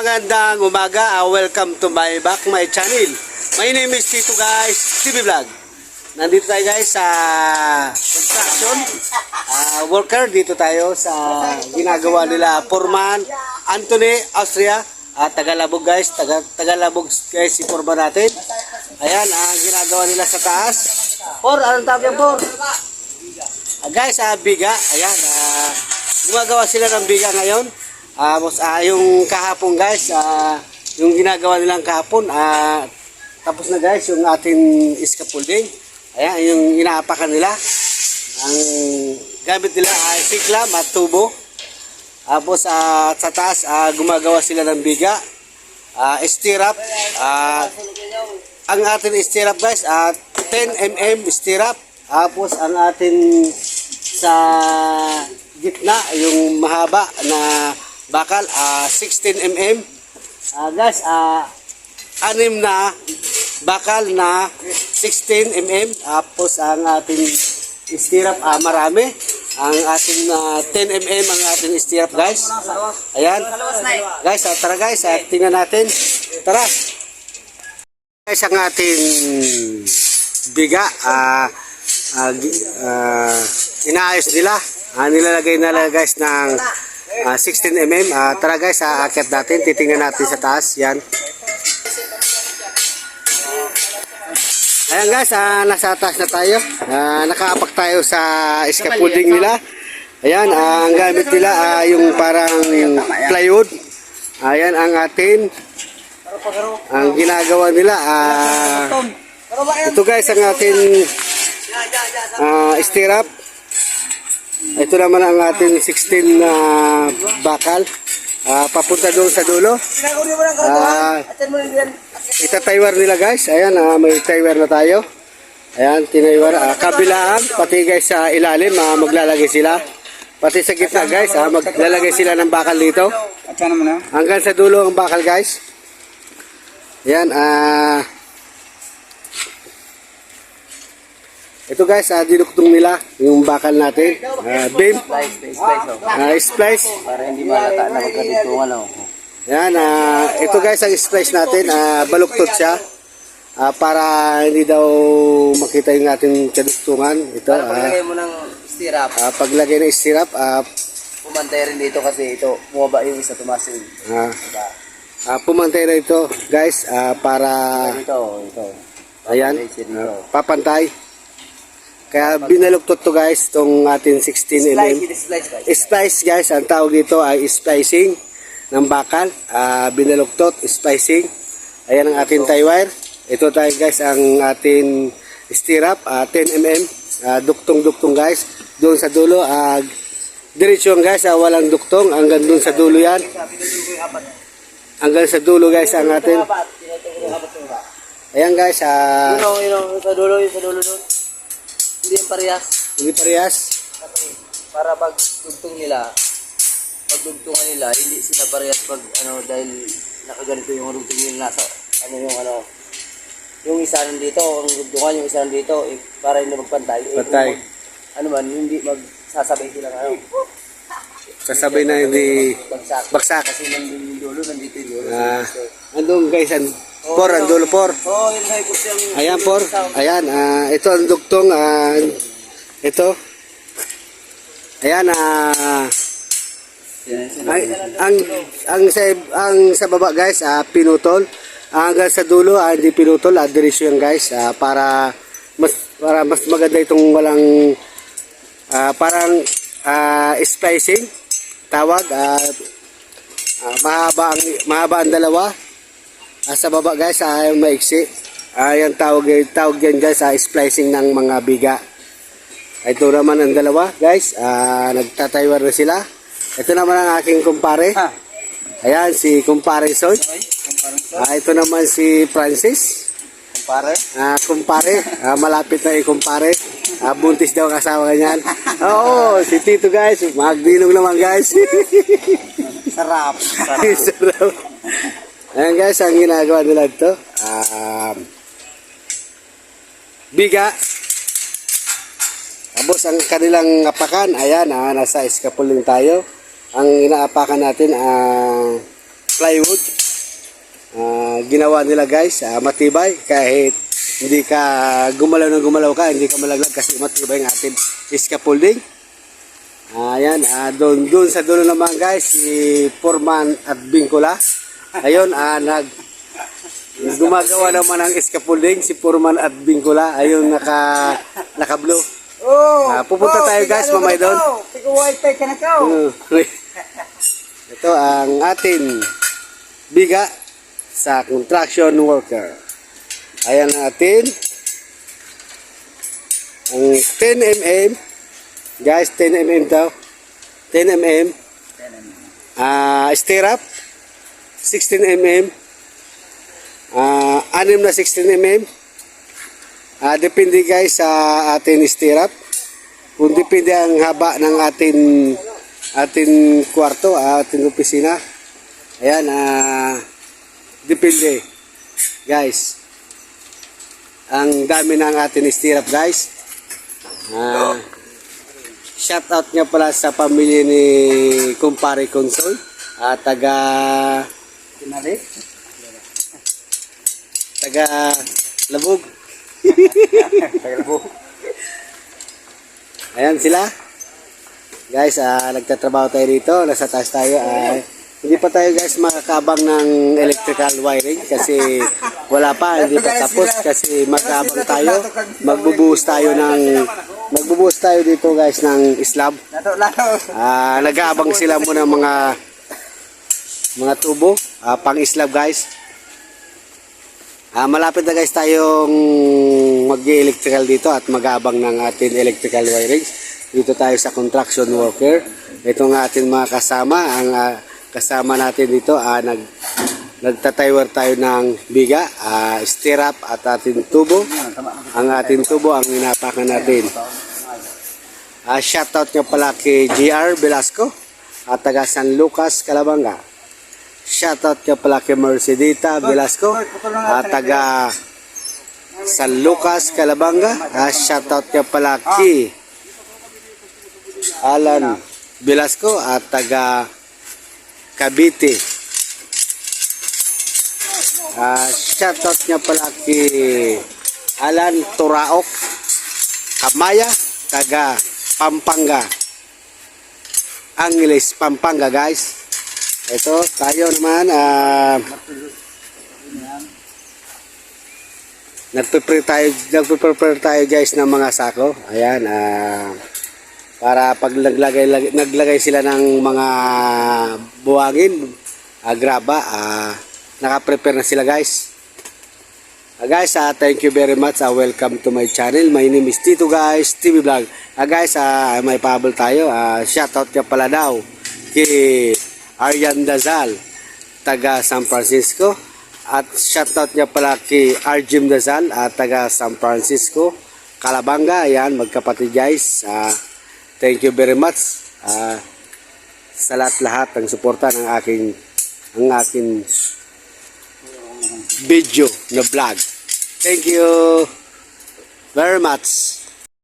Magandang umaga, uh, welcome to my back my channel. My name is Tito guys, TV Vlog. Nandito tayo guys sa construction uh, worker. Dito tayo sa ginagawa nila Forman Anthony Austria. At Tagalabog guys, Taga, Tagalabog guys si Forman natin. Ayan, ang ginagawa nila sa taas. Por, anong tawag yan Por? Ah, guys, ah, biga. Ayan, ah, gumagawa sila ng biga ngayon. Ah, boss, ah, yung kahapon guys, ah, yung ginagawa nilang kahapon, ah, tapos na guys, yung ating scaffolding. Ayan, yung inaapakan nila. Ang gamit nila ay siklam at tubo. Tapos ah, sa taas, ah, gumagawa sila ng biga. Ah, stirrup. Ah, ang ating stirrup guys, ah, 10 mm stirrup. Tapos ang ating sa gitna, yung mahaba na bakal, ah, 16 mm. Ah, guys, ah, anim na bakal na 16 mm. Tapos ang ating stirrup, ah, marami. Ang ating ah, 10 mm ang ating stirrup guys. Ayan. Guys, ah, tara guys, ah, tingnan natin. Tara. Guys, ang ating biga, ah, ah, gi- ah, inaayos nila. Ah, nilalagay nila guys ng ah, 16 mm. Ah, tara guys, aakyat natin. Titingnan natin sa taas. Yan. Ayan guys, ah, nasa taas na tayo. Ah, nakaapak tayo sa scaffolding nila. Ayan, ah, ang gamit nila ah, yung parang plywood. Ayan ang atin. Ang ginagawa nila, ah, ito guys ang atin ah, stirrup. Ito naman ang ating 16 na bakal. Ah, papunta doon sa dulo. Ah, itataywer nila guys. Ayan, ah, may taywer na tayo. Ayan, tinaywer. Ah, kabilaan, pati guys sa ilalim, ah, maglalagay sila. Pati sa gitna guys, ah, maglalagay sila ng bakal dito. Hanggang sa dulo ang bakal guys. Ayan, ah... ito guys, ah, dinuktong nila yung bakal natin. Ah, beam, ah, splice. Para hindi malata na magkadugtungan, oh. Ayan, ah, ito guys ang splice natin, ah, baluktot siya. Ah, para hindi daw makita yung ating kaduktungan. Ito, Para paglagay mo ng stirrup, ah, paglagay ng stirrup, ah, pumantay rin dito kasi ito, bumaba yung isa tumasin. ah, Diba? ah, pumantay na ito guys ah, para Ito, ito. Ayan, uh, papantay. Kaya binaluktot to guys, tong ating 16 Slice, mm. slice, guys. Ang tawag dito ay splicing ng bakal. Ah, binaluktot, splicing. Ayan ang ating tie wire. Ito tayo guys, ang ating stirrup, ah, 10 mm. Ah, duktong-duktong guys. Doon sa dulo, ah, diretsyon guys, ah, walang duktong. Hanggang doon sa dulo yan. Hanggang sa dulo guys, ang apat. Ayan guys, yung sa dulo, sa dulo doon. Hindi yung parehas. hindi parehas. Kasi para pag dugtong nila, pag dugtungan nila, hindi sila parehas pag ano dahil nakaganito yung dugtong nila nasa ano yung ano yung isa nandito, ang dugtungan yung isa nandito eh, para hindi magpantay. Eh, Pantay. mag- ano man, hindi magsasabay silang ano, Sasabay na hindi bagsak. baksak. Kasi nandun yung dulo, nandito yung dulo. Ah, andun guys, por, ang dulo por. Oo, oh, yun. Ayan por, ayan, ah, ito ang duktong, ah, ito. Ayan, ah, ay, ang, ang, sa, ang sa baba guys, ah, pinutol. Hanggang sa dulo, ah, hindi pinutol, ah, diretso yan guys, ah, para mas para mas maganda itong walang ah, parang ah, splicing tawag at ah, mahaba ang mahaba ang dalawa Ah, sa baba guys ay maiksi. Ah, yan tawag tawag yan guys ah, splicing ng mga biga. Ito naman ang dalawa guys. Ah, nagtataywer na sila. Ito naman ang aking kumpare. Ha? Ayan si kumpare kumpara. Ah, ito naman si Francis. Kumpara? Ah, kumpare. Ah, malapit na i-kumpare. Ah, buntis daw ang asawa niyan. Oo, si Tito guys. Magdinong naman guys. Sarap. Sarap. Sarap. Ayan guys, ang ginagawa nila ito. Um, biga. Tapos ang kanilang apakan, ayan, ah, nasa scaffolding tayo. Ang inaapakan natin, ah, plywood. Ah, ginawa nila guys, ah, matibay kahit hindi ka gumalaw ng gumalaw ka, hindi ka malaglag kasi matibay ang ating scaffolding. Ayan, ah, doon, doon sa dulo naman guys, si Foreman at Bingkola. Ayun, ah, nag, gumagawa naman ng scaffolding, si Foreman at Bingkola. Ayun, naka, naka blue. Oh, Ah, pupunta tayo, guys, mamaya doon. Tigo wifi ka na ka. Ito ang ating biga sa construction worker. Ayan natin. Ang 10 mm. Guys, 10 mm daw. 10 mm. Ah, stirrup. 16 mm. Ah, anim na 16 mm. Ah, depende guys sa ating stirrup. Kung depende ang haba ng ating ating kwarto, ah, ating opisina. Ayan, ah, depende. Guys, ang dami ng ating stirrup guys. Ah, shout out nga pala sa pamilya ni Kumpare Consol. at taga Kinali. taga Labog. Ayan sila. Guys, ah, nagtatrabaho tayo dito. Nasa taas tayo. Ah, hindi pa tayo guys makakabang ng electrical wiring kasi wala pa, hindi pa tapos kasi magkabang tayo. Magbubuhos tayo ng magbubuhos tayo dito guys ng slab. Ah, nag-aabang sila muna mga mga tubo, ah, pang slab guys. Ah, malapit na guys tayong mag-electrical dito at mag-aabang ng ating electrical wiring. Dito tayo sa construction worker. Ito nga ating mga kasama, ang ah, kasama natin dito ah, nag nagtataywer tayo ng biga, ah, stirrup at ating tubo. Ang ating tubo ang inapakan natin. Ah, shoutout nga pala kay GR Velasco at taga San Lucas, Calabanga. Shoutout nga pala kay Mercedita Velasco at taga San Lucas, Calabanga. Ah, shoutout nga pala kay Alan Velasco at taga Cavite. Ah, shoutout nga pala kay Alan Turaok Kamaya, taga Pampanga. Angeles, Pampanga, guys. Ito, tayo naman, ah, nagpe-prepare tayo, nagpe-prepare tayo guys ng mga sako. Ayan, ah, para pag naglagay, lag- naglagay sila ng mga buwangin, ah, graba, ah, naka-prepare na sila guys. Ah, guys, ah, thank you very much. Ah, welcome to my channel. My name is Tito guys, TV Vlog. Ah, guys, ah, may pabol tayo. Ah, shoutout ka pala daw kay Aryan Dazal, taga San Francisco. At shoutout niya pala kay Arjim Dazal, ah, taga San Francisco, Calabanga. Ayan, magkapatid guys. Ah, thank you very much. Ah, sa lahat-lahat ng suporta ng aking ang aking video na vlog. Thank you very much.